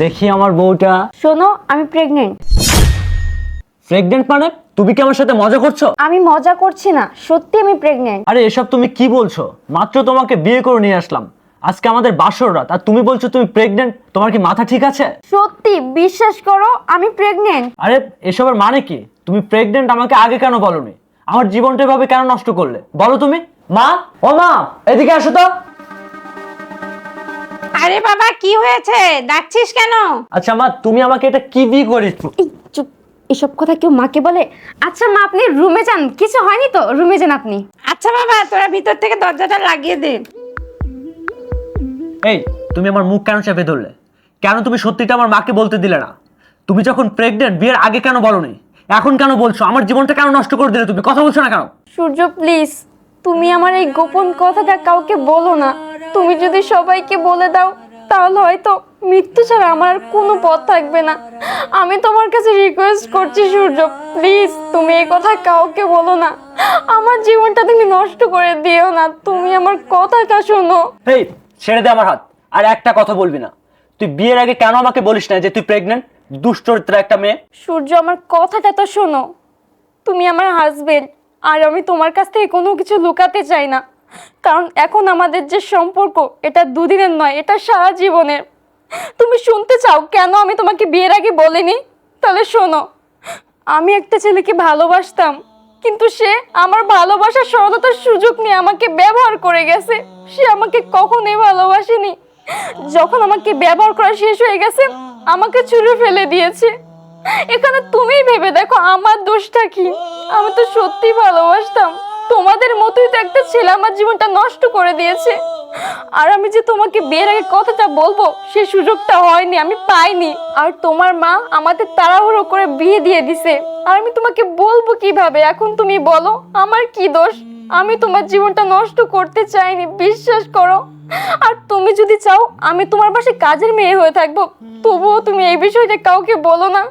দেখি আমার বউটা। শোনো আমি প্রেগনেন্ট প্রেগনেন্ট মানে? তুমি কি আমার সাথে মজা করছ? আমি মজা করছি না সত্যি আমি প্রেগনেন্ট আরে এসব তুমি কি বলছো? মাত্র তোমাকে বিয়ে করে নিয়ে আসলাম। আজকে আমাদের বাসর রাত আর তুমি বলছো তুমি প্রেগনেন্ট তোমার কি মাথা ঠিক আছে? সত্যি বিশ্বাস করো আমি প্রেগনেন্ট আরে এসবের মানে কি? তুমি প্রেগনেন্ট আমাকে আগে কেন বলনি? আমার জীবনটা এভাবে কেন নষ্ট করলে? বলো তুমি। মা? ও মা এদিকে আসো তো। আরে বাবা কি হয়েছে? ডাকছিস কেন? আচ্ছা মা তুমি আমাকে এটা কি বিয়ে করেছ এই চুপ এসব কথা কেউ মাকে বলে? আচ্ছা মা আপনি রুমে যান। কিছু হয়নি তো? রুমে যান আপনি। আচ্ছা বাবা তোরা ভিতর থেকে দরজাটা লাগিয়ে দে। এই তুমি আমার মুখ কেন চেপে ধরলে? কেন তুমি সত্যিটা আমার মাকে বলতে দিলে না? তুমি যখন প্রেগনেন্ট বিয়ের আগে কেন বলনি? এখন কেন বলছো? আমার জীবনটা কেন নষ্ট করে দিলে তুমি? কথা বলছো না কেন? সূর্য প্লিজ তুমি আমার এই গোপন কথাটা কাউকে বলো না। তুমি যদি সবাইকে বলে দাও তাহলে হয়তো মৃত্যু ছাড়া আমার আর কোনো পথ থাকবে না। আমি তোমার কাছে রিকোয়েস্ট করছি সূর্য প্লিজ তুমি এই কথা কাউকে বলো না। আমার জীবনটা তুমি নষ্ট করে দিও না। তুমি আমার কথাটা শোনো। এই ছেড়ে দে আমার হাত। আর একটা কথা বলবি না। তুই বিয়ের আগে কেন আমাকে বলিস না যে তুই প্রেগনেন্ট দুশ্চরিত্র একটা মেয়ে। সূর্য আমার কথাটা তো শোনো। তুমি আমার হাজবেন্ড আর আমি তোমার কাছ থেকে কোনো কিছু লুকাতে চাই না। কারণ এখন আমাদের যে সম্পর্ক, এটা দুদিনের নয়, এটা সারা জীবনের। তুমি শুনতে চাও কেন আমি তোমাকে বিয়ের আগে বলিনি? তাহলে শোনো, আমি একটা ছেলেকে ভালোবাসতাম, কিন্তু সে আমার ভালোবাসার সরলতার সুযোগ নিয়ে আমাকে ব্যবহার করে গেছে। সে আমাকে কখনোই ভালোবাসেনি। যখন আমাকে ব্যবহার করা শেষ হয়ে গেছে, আমাকে ছুঁড়ে ফেলে দিয়েছে। এখানে তুমিই ভেবে দেখো আমার দোষটা কি। আমি তো সত্যি ভালোবাসতাম। তোমাদের মতোই তো একটা ছেলে আমার জীবনটা নষ্ট করে দিয়েছে। আর আমি যে তোমাকে বিয়ের আগে কথাটা বলব, সে সুযোগটা হয়নি, আমি পাইনি। আর তোমার মা আমাদের তাড়াহুড়ো করে বিয়ে দিয়ে দিছে। আর আমি তোমাকে বলব কীভাবে? এখন তুমি বলো, আমার কি দোষ? আমি তোমার জীবনটা নষ্ট করতে চাইনি, বিশ্বাস করো। আর তুমি যদি চাও, আমি তোমার পাশে কাজের মেয়ে হয়ে থাকব, তবুও তুমি এই বিষয়টা কাউকে বলো না।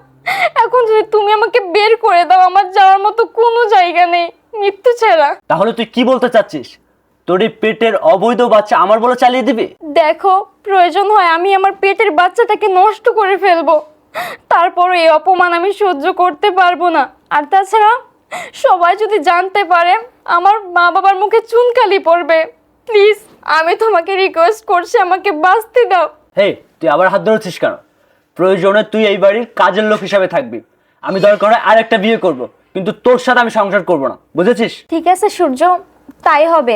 এখন যদি তুমি আমাকে বের করে দাও, আমার যাওয়ার মতো কোনো জায়গা নেই। মৃত্যু ছাড়া। তাহলে তুই কি বলতে চাচ্ছিস? তোর এই পেটের অবৈধ বাচ্চা আমার বলে চালিয়ে দিবি? দেখো প্রয়োজন হয় আমি আমার পেটের বাচ্চাটাকে নষ্ট করে ফেলব। তারপরে এই অপমান আমি সহ্য করতে পারব না। আর তাছাড়া সবাই যদি জানতে পারে আমার মা বাবার মুখে চুনকালি পড়বে। প্লিজ আমি তোমাকে রিকোয়েস্ট করছি আমাকে বাঁচতে দাও। হে তুই আবার হাত ধরেছিস কেন? প্রয়োজনে তুই এই বাড়ির কাজের লোক হিসাবে থাকবি। আমি দরকার হয় আর একটা বিয়ে করব। কিন্তু তোর সাথে আমি সংসার করব না বুঝেছিস? ঠিক আছে সূর্য তাই হবে।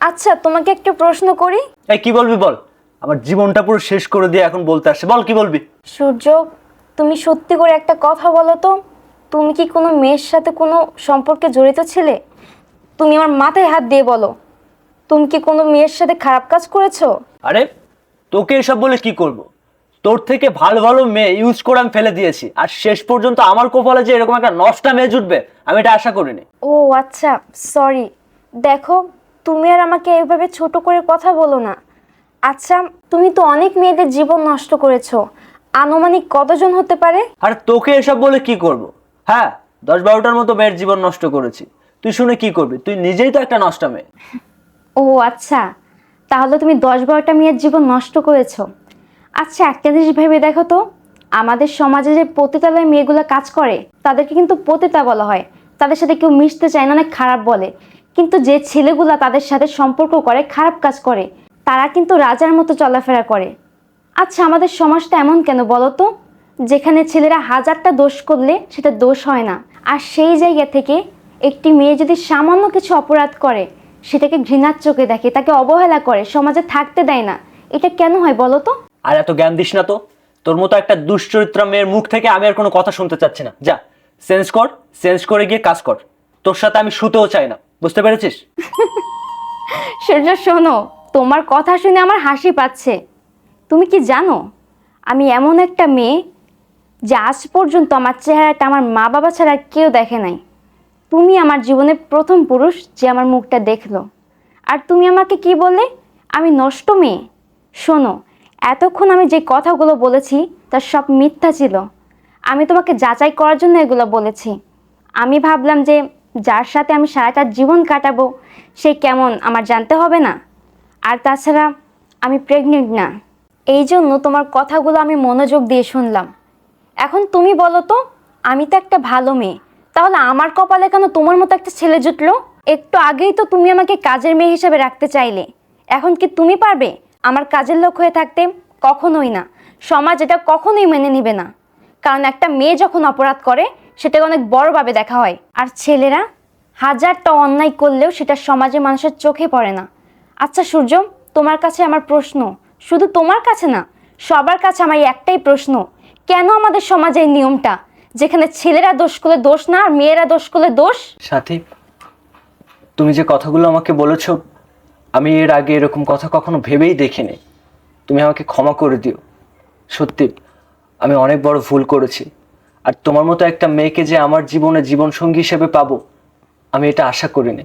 আচ্ছা তোমাকে একটা প্রশ্ন করি? এই কি বলবি বল? আমার জীবনটা পুরো শেষ করে দিয়ে এখন বলতে আসছে। বল কি বলবি? সূর্য তুমি সত্যি করে একটা কথা বলো তো। তুমি কি কোনো মেয়ের সাথে কোনো সম্পর্কে জড়িত ছিলে? তুমি আমার মাথায় হাত দিয়ে বলো। তুমি কি কোনো মেয়ের সাথে খারাপ কাজ করেছ? আরে তোকে এসব বলে কি করব? তোর থেকে ভালো ভালো মেয়ে ইউজ করে আমি ফেলে দিয়েছি। আর শেষ পর্যন্ত আমার কপালে যে এরকম একটা নষ্টা মেয়ে জুটবে আমি এটা আশা করিনি। ও আচ্ছা সরি দেখো তুমি আর আমাকে এইভাবে ছোট করে কথা বলো না। আচ্ছা তুমি তো অনেক মেয়েদের জীবন নষ্ট করেছ। আনুমানিক কতজন হতে পারে? আর তোকে এসব বলে কি করব? হ্যাঁ দশ বারোটার মতো মেয়ের জীবন নষ্ট করেছি। তুই শুনে কি করবি? তুই নিজেই তো একটা নষ্ট মেয়ে। ও আচ্ছা। তাহলে তুমি দশ বারোটা মেয়ের জীবন নষ্ট করেছ। আচ্ছা একটা জিনিস ভেবে দেখো তো। আমাদের সমাজে যে পতিতালয় মেয়েগুলো কাজ করে, তাদেরকে কিন্তু পতিতা বলা হয়। তাদের সাথে কেউ মিশতে চায় না, অনেক খারাপ বলে। কিন্তু যে ছেলেগুলা তাদের সাথে সম্পর্ক করে, খারাপ কাজ করে, তারা কিন্তু রাজার মতো চলাফেরা করে। আচ্ছা আমাদের সমাজটা এমন কেন বলো তো? যেখানে ছেলেরা হাজারটা দোষ করলে সেটা দোষ হয় না। আর সেই জায়গা থেকে একটি মেয়ে যদি সামান্য কিছু অপরাধ করে, সেটাকে ঘৃণার চোখে দেখে, তাকে অবহেলা করে, সমাজে থাকতে দেয় না, এটা কেন হয় বলো তো? আর এত জ্ঞান দিস না তো। তোর মতো একটা দুশ্চরিত্র মেয়ের মুখ থেকে আমি আর কোনো কথা শুনতে চাচ্ছি না। যা সেন্স কর সেন্স করে গিয়ে কাজ কর। তোর সাথে আমি শুতেও চাই না। বুঝতে পেরেছিস? সূর্য, শোনো, তোমার কথা শুনে আমার হাসি পাচ্ছে। তুমি কি জানো, আমি এমন একটা মেয়ে যে আজ পর্যন্ত আমার চেহারাটা আমার মা বাবা ছাড়া কেউ দেখে নাই। তুমি আমার জীবনের প্রথম পুরুষ যে আমার মুখটা দেখল। আর তুমি আমাকে কি বললে? আমি নষ্ট মেয়ে। শোনো এতক্ষণ আমি যে কথাগুলো বলেছি তার সব মিথ্যা ছিল। আমি তোমাকে যাচাই করার জন্য এগুলো বলেছি। আমি ভাবলাম যে যার সাথে আমি সারাটা জীবন কাটাবো, সে কেমন আমার জানতে হবে না? আর তাছাড়া আমি প্রেগনেন্ট না। এই জন্য তোমার কথাগুলো আমি মনোযোগ দিয়ে শুনলাম। এখন তুমি বলো তো, আমি তো একটা ভালো মেয়ে, তাহলে আমার কপালে কেন তোমার মতো একটা ছেলে জুটলো? একটু আগেই তো তুমি আমাকে কাজের মেয়ে হিসেবে রাখতে চাইলে। এখন কি তুমি পারবে? আমার কাজের লোক হয়ে থাকতে কখনোই না। সমাজ এটা কখনোই মেনে নিবে না। কারণ একটা মেয়ে যখন অপরাধ করে, সেটাকে অনেক বড়ভাবে দেখা হয়। আর ছেলেরা হাজারটা অন্যায় করলেও সেটা সমাজে মানুষের চোখে পড়ে না। আচ্ছা সূর্য, তোমার কাছে আমার প্রশ্ন। শুধু তোমার কাছে না, সবার কাছে আমার একটাই প্রশ্ন। কেন আমাদের সমাজে এই নিয়মটা? যেখানে ছেলেরা দোষ করলে দোষ না, আর মেয়েরা দোষ করলে দোষ? সাথী, তুমি যে কথাগুলো আমাকে বলেছ আমি এর আগে এরকম কথা কখনো ভেবেই দেখিনি। তুমি আমাকে ক্ষমা করে দিও। সত্যি, আমি অনেক বড় ভুল করেছি। আর তোমার মতো একটা মেয়েকে যে আমার জীবনে জীবনসঙ্গী হিসেবে পাবো, আমি এটা আশা করিনি।